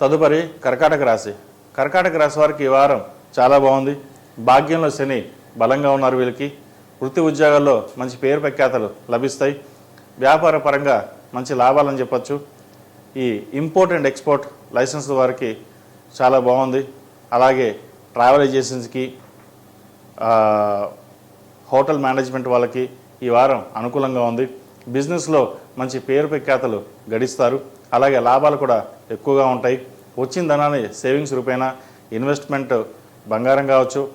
తదుపరి కర్కాటక రాశి. కర్కాటక రాశి వారికి ఈ వారం చాలా బాగుంది. భాగ్యంలో శని బలంగా ఉన్నారు వీళ్ళకి. వృత్తి ఉద్యోగాల్లో మంచి పేరు ప్రఖ్యాతలు లభిస్తాయి. వ్యాపార పరంగా మంచి లాభాలని చెప్పచ్చు. ఈ ఇంపోర్ట్ అండ్ ఎక్స్పోర్ట్ లైసెన్స్ వారికి చాలా బాగుంది. అలాగే ట్రావెల్ ఏజెన్సీకి హోటల్ మేనేజ్మెంట్ వాళ్ళకి ఈ వారం అనుకూలంగా ఉంది. బిజినెస్లో మంచి పేరు ప్రఖ్యాతలు గడిస్తారు. అలాగే లాభాలు కూడా ఎక్కువగా ఉంటాయి. వచ్చిన ధనాన్ని సేవింగ్స్ రూపేణా ఇన్వెస్ట్మెంట్ బంగారం కావచ్చు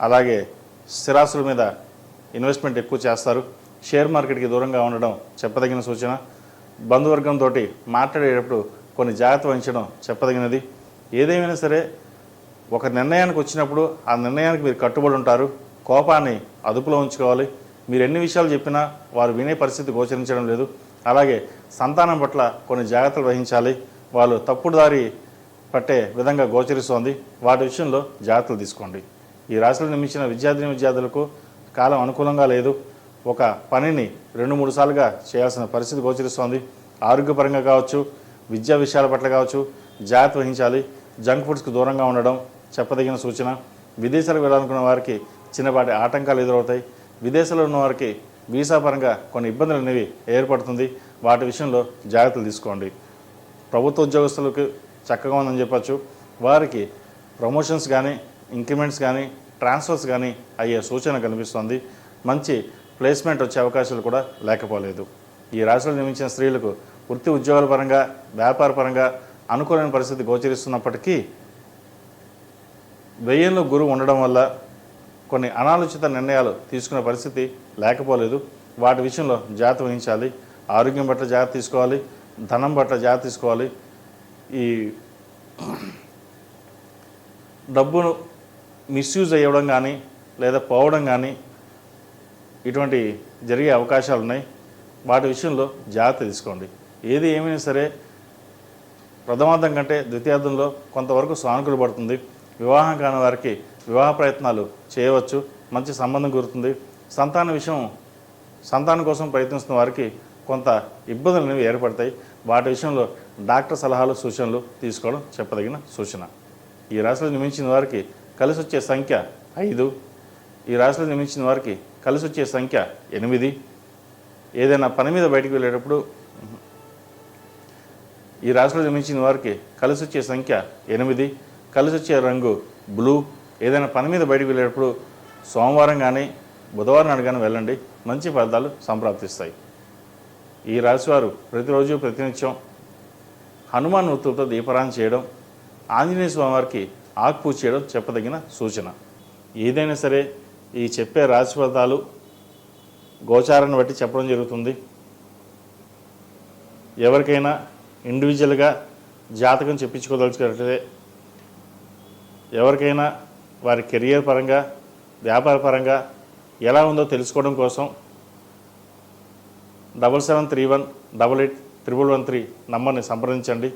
అలాగే స్థిరాస్తుల మీద ఇన్వెస్ట్మెంట్ ఎక్కువ చేస్తారు. షేర్ మార్కెట్కి దూరంగా ఉండడం చెప్పదగిన సూచన. బంధువర్గంతో మాట్లాడేటప్పుడు కొన్ని జాగ్రత్త వహించడం చెప్పదగినది. ఏదేమైనా సరే ఒక నిర్ణయానికి వచ్చినప్పుడు ఆ నిర్ణయానికి మీరు కట్టుబడి ఉంటారు. కోపాన్ని అదుపులో ఉంచుకోవాలి. మీరు ఎన్ని విషయాలు చెప్పినా వారు వినే పరిస్థితి గోచరించడం లేదు. అలాగే సంతానం పట్ల కొన్ని జాగ్రత్తలు వహించాలి. వాళ్ళు తప్పుడు దారి పట్టే విధంగా గోచరిస్తోంది. వాటి విషయంలో జాగ్రత్తలు తీసుకోండి. ఈ రాశిలో నిర్మించిన విద్యార్థిని విద్యార్థులకు కాలం అనుకూలంగా లేదు. ఒక పనిని రెండు మూడు సార్లుగా చేయాల్సిన పరిస్థితి గోచరిస్తోంది. ఆరోగ్యపరంగా కావచ్చు విద్యా విషయాల పట్ల కావచ్చు జాగ్రత్త వహించాలి. జంక్ ఫుడ్స్కి దూరంగా ఉండడం చెప్పదగిన సూచన. విదేశాలకు వెళ్ళాలనుకున్న వారికి చిన్నపాటి ఆటంకాలు ఎదురవుతాయి. విదేశాల్లో ఉన్న వారికి వీసా పరంగా కొన్ని ఇబ్బందులు అనేవి ఏర్పడుతుంది. వాటి విషయంలో జాగ్రత్తలు తీసుకోండి. ప్రభుత్వ ఉద్యోగస్తులకు చక్కగా ఉందని చెప్పచ్చు. వారికి ప్రమోషన్స్ కానీ ఇంక్రిమెంట్స్ కానీ ట్రాన్స్ఫర్స్ కానీ అయ్యే సూచన కనిపిస్తోంది. మంచి ప్లేస్మెంట్ వచ్చే అవకాశాలు కూడా లేకపోలేదు. ఈ రాశులు నిర్మించిన స్త్రీలకు వృత్తి ఉద్యోగాల పరంగా వ్యాపార పరంగా అనుకూలమైన పరిస్థితి గోచరిస్తున్నప్పటికీ వ్యయంలో గురువు ఉండడం వల్ల కొన్ని అనాలోచిత నిర్ణయాలు తీసుకునే పరిస్థితి లేకపోలేదు. వాటి విషయంలో జాగ్రత్త వహించాలి. ఆరోగ్యం పట్ల జాగ్రత్త తీసుకోవాలి. ధనం పట్ల జాగ్రత్త తీసుకోవాలి. ఈ డబ్బును మిస్యూజ్ అయ్యడం కానీ లేదా పోవడం కానీ ఇటువంటి జరిగే అవకాశాలు ఉన్నాయి. వాటి విషయంలో జాగ్రత్త తీసుకోండి. ఏది ఏమైనా సరే ప్రథమార్థం కంటే ద్వితీయార్థంలో కొంతవరకు సానుకూల పడుతుంది. వివాహం కాని వారికి వివాహ ప్రయత్నాలు చేయవచ్చు. మంచి సంబంధం కుదురుతుంది. సంతాన విషయం సంతానం కోసం ప్రయత్నిస్తున్న వారికి కొంత ఇబ్బందులు అనేవి ఏర్పడతాయి. వాటి విషయంలో డాక్టర్ సలహాలు సూచనలు తీసుకోవడం చెప్పదగిన సూచన. ఈ రాశిలో నిమించిన వారికి కలిసి వచ్చే సంఖ్య ఐదు. ఈ రాశిలో నిమించిన వారికి కలిసి వచ్చే సంఖ్య ఎనిమిది. ఏదైనా పని మీద బయటికి వెళ్ళేటప్పుడు ఈ రాశిలో జన్మించిన వారికి కలిసి వచ్చే సంఖ్య ఎనిమిది. కలిసి వచ్చే రంగు బ్లూ. ఏదైనా పని మీద బయటికి వెళ్ళేటప్పుడు సోమవారం కానీ బుధవారం నాడు కానీ వెళ్ళండి. మంచి ఫలితాలు సంప్రాప్తిస్తాయి. ఈ రాశివారు ప్రతిరోజు ప్రతినిత్యం హనుమాన్ వృత్తులతో దీపారాధన చేయడం ఆంజనేయ స్వామివారికి ఆకుపూజ చేయడం చెప్పదగిన సూచన. ఏదైనా సరే ఈ చెప్పే రాశి ఫలితాలు గోచారాన్ని బట్టి చెప్పడం జరుగుతుంది. ఎవరికైనా ఇండివిజువల్గా జాతకం చెప్పించుకోదలుచుకున్నట్లయితే ఎవరికైనా వారి కెరియర్ పరంగా వ్యాపార పరంగా ఎలా ఉందో తెలుసుకోవడం కోసం double seven three one double eight triple one three నంబర్ని సంప్రదించండి.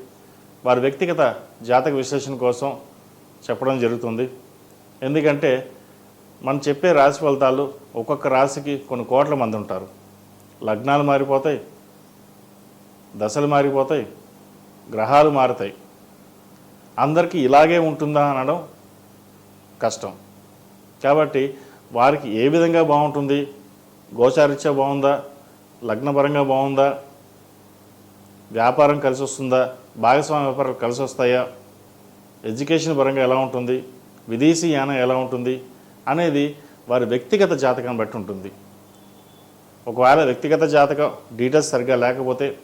వారి వ్యక్తిగత జాతక విశ్లేషణ కోసం చెప్పడం జరుగుతుంది. ఎందుకంటే మనం చెప్పే రాశి ఫలితాలు ఒక్కొక్క రాశికి కొన్ని కోట్ల మంది ఉంటారు. లగ్నాలు మారిపోతాయి దశలు మారిపోతాయి గ్రహాలు మారుతాయి. అందరికీ ఇలాగే ఉంటుందా అనడం కష్టం. కాబట్టి వారికి ఏ విధంగా బాగుంటుంది? గోచారీత్యా బాగుందా? లగ్నపరంగా బాగుందా? వ్యాపారం కలిసి వస్తుందా భాగస్వామ్య వ్యాపారాలు కలిసి వస్తాయా ఎడ్యుకేషన్ పరంగా ఎలా ఉంటుంది? విదేశీ యానం ఎలా ఉంటుంది? అనేది వారి వ్యక్తిగత జాతకాన్ని బట్టి ఉంటుంది. ఒకవేళ వ్యక్తిగత జాతకం డీటెయిల్స్ సరిగ్గా లేకపోతే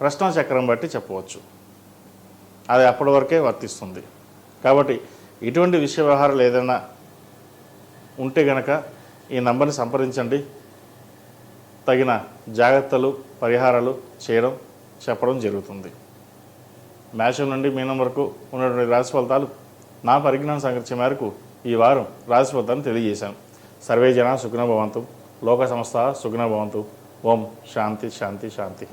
ప్రశ్న చక్రం బట్టి చెప్పవచ్చు. అది అప్పటి వరకే వర్తిస్తుంది. కాబట్టి ఇటువంటి విషయ వ్యవహారాలు ఏదైనా ఉంటే గనక ఈ నంబర్ని సంప్రదించండి. తగిన జాగ్రత్తలు పరిహారాలు చేయడం చెప్పడం జరుగుతుంది. మేషం నుండి మీనం వరకు ఉన్నటువంటి రాశి ఫలితాలు నా పరిజ్ఞానం సంగతి మేరకు ఈ వారం రాశి ఫలితాన్ని తెలియజేశాను. సర్వే జన సుఖన లోక సంస్థ సుఖినభవంతు ఓం శాంతి శాంతి శాంతి.